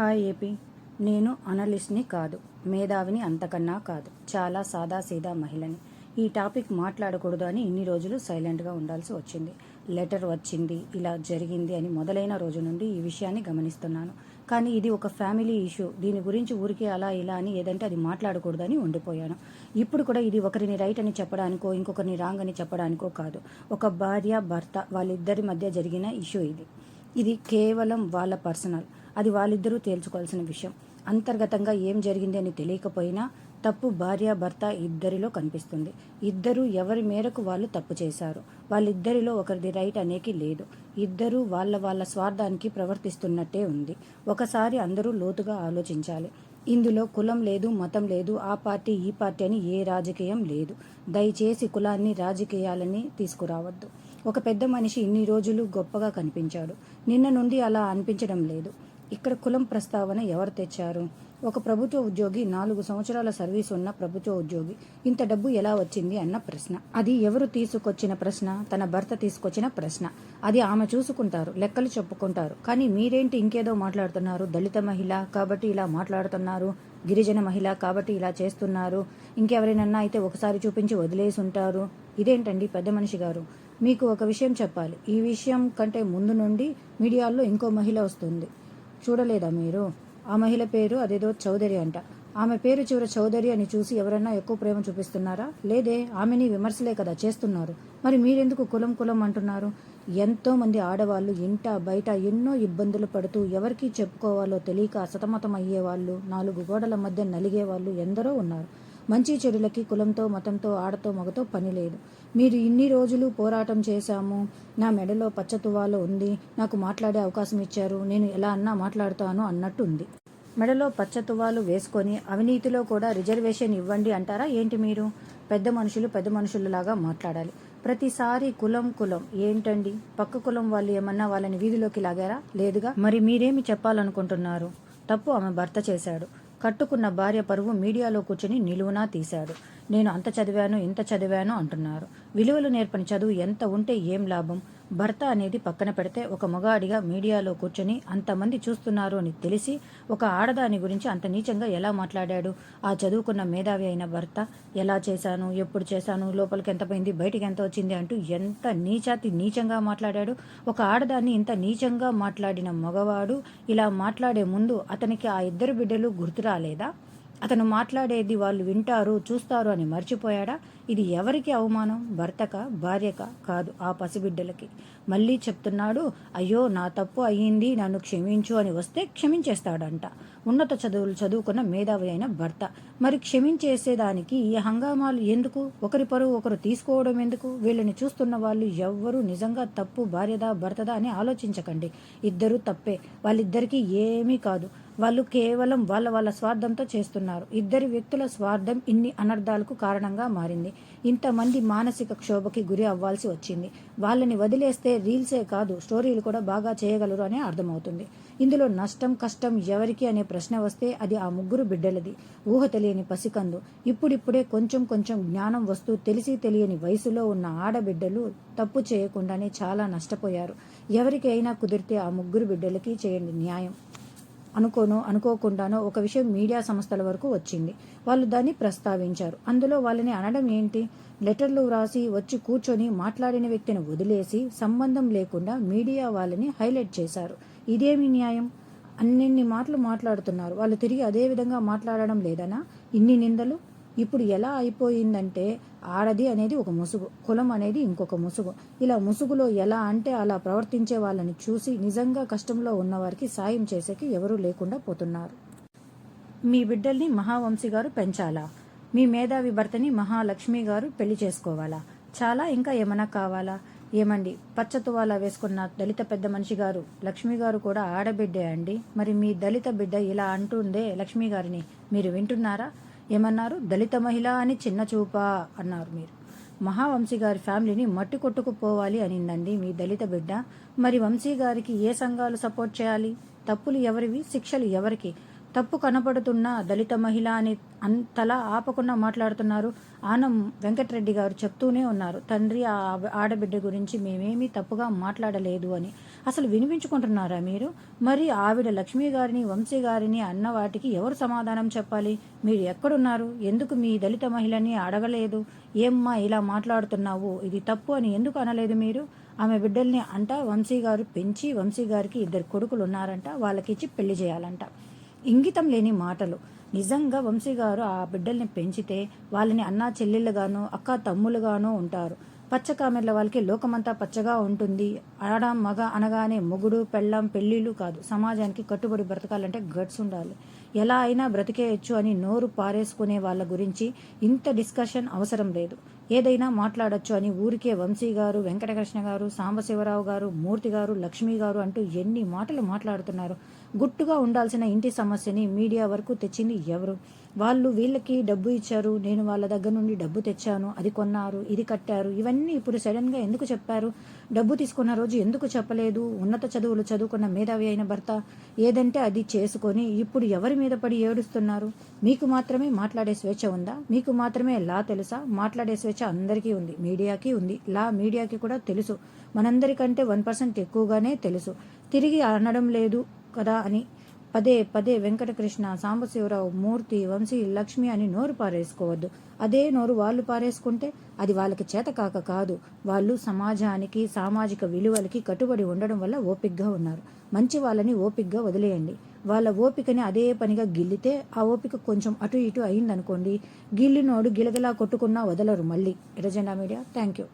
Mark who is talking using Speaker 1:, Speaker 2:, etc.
Speaker 1: Hi AP. నేను అనలిస్ట్ని కాదు మేధావిని అంతకన్నా కాదు చాలా సాదాసీదా మహిళని. ఈ టాపిక్ మాట్లాడకూడదు అని ఇన్ని రోజులు సైలెంట్గా ఉండాల్సి వచ్చింది. లెటర్ వచ్చింది ఇలా జరిగింది అని మొదలైన రోజు నుండి ఈ విషయాన్ని గమనిస్తున్నాను. కానీ ఇది ఒక ఫ్యామిలీ ఇష్యూ దీని గురించి ఊరికే అలా ఇలా అని ఏదంటే అది మాట్లాడకూడదని ఉండిపోయాను. ఇప్పుడు కూడా ఇది ఒకరిని రైట్ అని చెప్పడానికో ఇంకొకరిని రాంగ్ అని చెప్పడానికో కాదు. ఒక భార్య భర్త వాళ్ళిద్దరి మధ్య జరిగిన ఇష్యూ ఇది. ఇది కేవలం వాళ్ళ పర్సనల్. అది వాళ్ళిద్దరూ తేల్చుకోవాల్సిన విషయం. అంతర్గతంగా ఏం జరిగింది అని తెలియకపోయినా తప్పు భార్య భర్త ఇద్దరిలో కనిపిస్తుంది. ఇద్దరు ఎవరి మేరకు వాళ్ళు తప్పు చేశారు? వాళ్ళిద్దరిలో ఒకరిది రైట్ అనేకి లేదు. ఇద్దరూ వాళ్ళ వాళ్ళ స్వార్థానికి ప్రవర్తిస్తున్నట్టే ఉంది. ఒకసారి అందరూ లోతుగా ఆలోచించాలి. ఇందులో కులం లేదు మతం లేదు ఆ పార్టీ ఈ పార్టీ అని ఏ రాజకీయం లేదు. దయచేసి కులాన్ని రాజకీయాలని తీసుకురావద్దు. ఒక పెద్ద మనిషి ఇన్ని రోజులు గొప్పగా కనిపించాడు. నిన్న నుండి అలా అనిపించడం లేదు. ఇక్కడ కులం ప్రస్తావన ఎవరు తెచ్చారు? ఒక ప్రభుత్వ ఉద్యోగి నాలుగు సంవత్సరాల సర్వీస్ ఉన్న ప్రభుత్వ ఉద్యోగి ఇంత డబ్బు ఎలా వచ్చింది అన్న ప్రశ్న. అది ఎవరు తీసుకొచ్చిన ప్రశ్న? తన భర్త తీసుకొచ్చిన ప్రశ్న. అది ఆమె చూసుకుంటారు లెక్కలు చెప్పుకుంటారు. కానీ మీరేంటి ఇంకేదో మాట్లాడుతున్నారు? దళిత మహిళ కాబట్టి ఇలా మాట్లాడుతున్నారు గిరిజన మహిళ కాబట్టి ఇలా చేస్తున్నారు. ఇంకెవరైనా అయితే ఒకసారి చూపించి వదిలేసి ఉంటారు. ఇదేంటండి పెద్ద మనిషి గారు? మీకు ఒక విషయం చెప్పాలి. ఈ విషయం కంటే ముందు నుండి మీడియాలో ఇంకో మహిళ వస్తుంది. చూడలేదా మీరు? ఆ మహిళ పేరు అదేదో చౌదరి అంట. ఆమె పేరు చివర చౌదరి అని చూసి ఎవరన్నా ఎక్కువ ప్రేమ చూపిస్తున్నారా? లేదే ఆమెని విమర్శలే కదా చేస్తున్నారు. మరి మీరెందుకు కులం కులం అంటున్నారు? ఎంతో మంది ఆడవాళ్ళు ఇంట బయట ఎన్నో ఇబ్బందులు పడుతూ ఎవరికి చెప్పుకోవాలో తెలియక సతమతం అయ్యేవాళ్ళు నాలుగు గోడల మధ్య నలిగే వాళ్ళు ఎందరో ఉన్నారు. మంచి చెడులకి కులంతో మతంతో ఆడతో మగతో పని లేదు. మీరు ఇన్ని రోజులు పోరాటం చేశాము. నా మెడలో పచ్చతువాలో ఉంది. నాకు మాట్లాడే అవకాశం ఇచ్చారు. నేను ఎలా అన్నా మాట్లాడుతాను అన్నట్టు ఉంది మెడలో పచ్చతువాలు వేసుకొని అవినీతిలో కూడా రిజర్వేషన్ ఇవ్వండి అంటారా? ఏంటి మీరు? పెద్ద మనుషులు పెద్ద మనుషులలాగా మాట్లాడాలి. ప్రతిసారి కులం కులం. ఏంటండి? పక్క కులం వాళ్ళు ఏమన్నా వాళ్ళని వీధిలోకి లాగారా? లేదుగా? మరి మీరేమి చెప్పాలనుకుంటున్నారు? తప్పు ఆమె భర్త చేశాడు. కట్టుకున్న భార్య పరువు మీడియాలో కూర్చొని నిలువునా తీశాడు. నేను అంత చదివాను ఇంత చదివాను అంటున్నారు. విలువలు నేర్పని చదువు ఎంత ఉంటే ఏం లాభం? భర్త అనేది పక్కన పెడితే ఒక మగాడిగా మీడియాలో కూర్చొని అంతమంది చూస్తున్నారు అని తెలిసి ఒక ఆడదాని గురించి అంత నీచంగా ఎలా మాట్లాడాడు? ఆ చదువుకున్న మేధావి అయిన భర్త ఎలా చేశాను? ఎప్పుడు చేశాను? లోపలికి ఎంత పోయింది? బయటికి ఎంత వచ్చింది? అంటూ ఎంత నీచాతి నీచంగా మాట్లాడాడు? ఒక ఆడదాన్ని ఇంత నీచంగా మాట్లాడిన మగవాడు ఇలా మాట్లాడే ముందు అతనికి ఆ ఇద్దరు బిడ్డలు గుర్తు రాలేదా? అతను మాట్లాడేది వాళ్ళు వింటారు చూస్తారు అని మర్చిపోయాడా? ఇది ఎవరికి అవమానం? భర్తక? భార్యక? కాదు ఆ పసిబిడ్డలకి. మళ్ళీ చెప్తున్నాడు అయ్యో నా తప్పు అయ్యింది నన్ను క్షమించు అని వస్తే క్షమించేస్తాడంట. ఉన్నత చదువులు చదువుకున్న మేధావి అయిన భర్త. మరి క్షమించేసేదానికి ఈ హంగామాలు ఎందుకు? ఒకరి పరువు ఒకరు తీసుకోవడం ఎందుకు? వీళ్ళని చూస్తున్న వాళ్ళు ఎవ్వరూ నిజంగా తప్పు భార్యదా భర్తదా అని ఆలోచించకండి. ఇద్దరూ తప్పే. వాళ్ళిద్దరికీ ఏమీ కాదు. వాళ్ళు కేవలం వాళ్ళ వాళ్ళ స్వార్థంతో చేస్తున్నారు. ఇద్దరి వ్యక్తుల స్వార్థం ఇన్ని అనర్థాలకు కారణంగా మారింది. ఇంతమంది మానసిక క్షోభకి గురి అవ్వాల్సి వచ్చింది. వాళ్ళని వదిలేస్తే రీల్సే కాదు స్టోరీలు కూడా బాగా చేయగలరు అని అర్థమవుతుంది. ఇందులో నష్టం కష్టం ఎవరికి అనే ప్రశ్న వస్తే అది ఆ ముగ్గురు బిడ్డలది. ఊహ తెలియని పసికందు. ఇప్పుడిప్పుడే కొంచెం కొంచెం జ్ఞానం వస్తూ తెలిసి తెలియని వయసులో ఉన్న ఆడబిడ్డలు తప్పు చేయకుండానే చాలా నష్టపోయారు. ఎవరికైనా కుదిరితే ఆ ముగ్గురు బిడ్డలకి చేయండి న్యాయం. అనుకోనో అనుకోకుండానో ఒక విషయం మీడియా సంస్థల వరకు వచ్చింది. వాళ్ళు దాన్ని ప్రస్తావించారు. అందులో వాళ్ళని అనడం ఏంటి? లెటర్లు వ్రాసి వచ్చి కూర్చొని మాట్లాడిన వ్యక్తిని వదిలేసి సంబంధం లేకుండా మీడియా వాళ్ళని హైలైట్ చేశారు. ఇదేమి న్యాయం? అన్నిన్ని మాటలు మాట్లాడుతున్నారు. వాళ్ళు తిరిగి అదే విధంగా మాట్లాడడం లేదనా? ఇన్ని నిందలు? ఇప్పుడు ఎలా అయిపోయిందంటే ఆడది అనేది ఒక ముసుగు కులం అనేది ఇంకొక ముసుగు. ఇలా ముసుగులో ఎలా అంటే అలా ప్రవర్తించే వాళ్ళని చూసి నిజంగా కష్టంలో ఉన్నవారికి సాయం చేసేకి ఎవరూ లేకుండా పోతున్నారు. మీ బిడ్డల్ని మహావంశి గారు పెంచాలా? మీ మేధావి భర్తని మహాలక్ష్మి గారు పెళ్ళి చేసుకోవాలా? చాలా ఇంకా ఏమైనా కావాలా? ఏమండి పచ్చతువాలా వేసుకున్న దళిత పెద్ద మనిషి గారు లక్ష్మి గారు కూడా ఆడబిడ్డే అండి. మరి మీ దళిత బిడ్డ ఇలా అంటుందే లక్ష్మి గారిని మీరు వింటున్నారా? ఏమన్నారు? దళిత మహిళ అని చిన్న చూపా అన్నారు మీరు. మహావంశీ గారి ఫ్యామిలీని మట్టి కొట్టుకుపోవాలి అనిందండి మీ దళిత బిడ్డ. మరి వంశీ గారికి ఏ సంఘాలు సపోర్ట్ చేయాలి? తప్పులు ఎవరివి? శిక్షలు ఎవరికి? తప్పు కనపడుతున్న దళిత మహిళ అని అంతలా ఆపకుండా మాట్లాడుతున్నారు. ఆనం వెంకటరెడ్డి గారు చెప్తూనే ఉన్నారు. తండ్రి ఆ ఆడబిడ్డ గురించి మేమేమీ తప్పుగా మాట్లాడలేదు అని. అసలు వినిపించుకుంటున్నారా మీరు? మరి ఆవిడ లక్ష్మి గారిని వంశీ గారిని అన్న వాటికి ఎవరు సమాధానం చెప్పాలి? మీరు ఎక్కడున్నారు? ఎందుకు మీ దళిత మహిళని అడగలేదు? ఏమ్మా ఇలా మాట్లాడుతున్నావు? ఇది తప్పు అని ఎందుకు అనలేదు మీరు? ఆమె బిడ్డల్ని అంట వంశీ గారు పెంచి వంశీ గారికి ఇద్దరు కొడుకులు ఉన్నారంట వాళ్ళకిచ్చి పెళ్ళి చేయాలంట. ఇంగితం లేని మాటలు. నిజంగా వంశీ గారు ఆ బిడ్డల్ని పెంచితే వాళ్ళని అన్నా చెల్లెళ్ళుగానో అక్క తమ్ములుగానో ఉంటారు. పచ్చ కామెర్ల వాళ్ళకి లోకమంతా పచ్చగా ఉంటుంది. ఆడ మగ అనగానే మొగుడు పెళ్ళాం పెళ్ళిళ్ళు కాదు. సమాజానికి కట్టుబడి బ్రతకాలంటే గట్స్ ఉండాలి. ఎలా అయినా బ్రతికేయచ్చు అని నోరు పారేసుకునే వాళ్ళ గురించి ఇంత డిస్కషన్ అవసరం లేదు. ఏదైనా మాట్లాడొచ్చు అని ఊరికే వంశీ గారు వెంకటకృష్ణ గారు సాంబశివరావు గారు మూర్తి గారు లక్ష్మి గారు అంటూ ఎన్ని మాటలు మాట్లాడుతున్నారు. గుట్టుగా ఉండాల్సిన ఇంటి సమస్యని మీడియా వరకు తెచ్చింది ఎవరు? వాళ్ళు వీళ్ళకి డబ్బు ఇచ్చారు నేను వాళ్ళ దగ్గర నుండి డబ్బు తెచ్చాను అది కొన్నారు ఇది కట్టారు ఇవన్నీ ఇప్పుడు సడన్గా ఎందుకు చెప్పారు? డబ్బు తీసుకున్న రోజు ఎందుకు చెప్పలేదు? ఉన్నత చదువులు చదువుకున్న మేధావి అయిన భర్త ఏదంటే అది చేసుకొని ఇప్పుడు ఎవరి మీద పడి ఏడుస్తున్నారు? మీకు మాత్రమే మాట్లాడే స్వేచ్ఛ ఉందా? మీకు మాత్రమే లా తెలుసా? మాట్లాడే స్వేచ్ఛ అందరికీ ఉంది మీడియాకి ఉంది. లా మీడియాకి కూడా తెలుసు. మనందరికంటే వన్ పర్సెంట్ ఎక్కువగానే తెలుసు. తిరిగి అనడం లేదు కదా అని పదే పదే వెంకటకృష్ణ సాంబశివరావు మూర్తి వంశీ లక్ష్మి అని నోరు పారేసుకోవద్దు. అదే నోరు వాళ్ళు పారేసుకుంటే అది వాళ్ళకి చేతకాక కాదు. వాళ్ళు సమాజానికి సామాజిక విలువలకి కట్టుబడి ఉండడం వల్ల ఓపిగ్గా ఉన్నారు. మంచి వాళ్ళని ఓపిగ్గా వదిలేయండి. వాళ్ళ ఓపికని అదే పనిగా గిల్లితే ఆ ఓపిక కొంచెం అటు ఇటు అయిందనుకోండి గిల్లినోడు గిలగిలా కొట్టుకున్నా వదలరు మళ్ళీ. ఎర్రజెండా మీడియా థ్యాంక్ యూ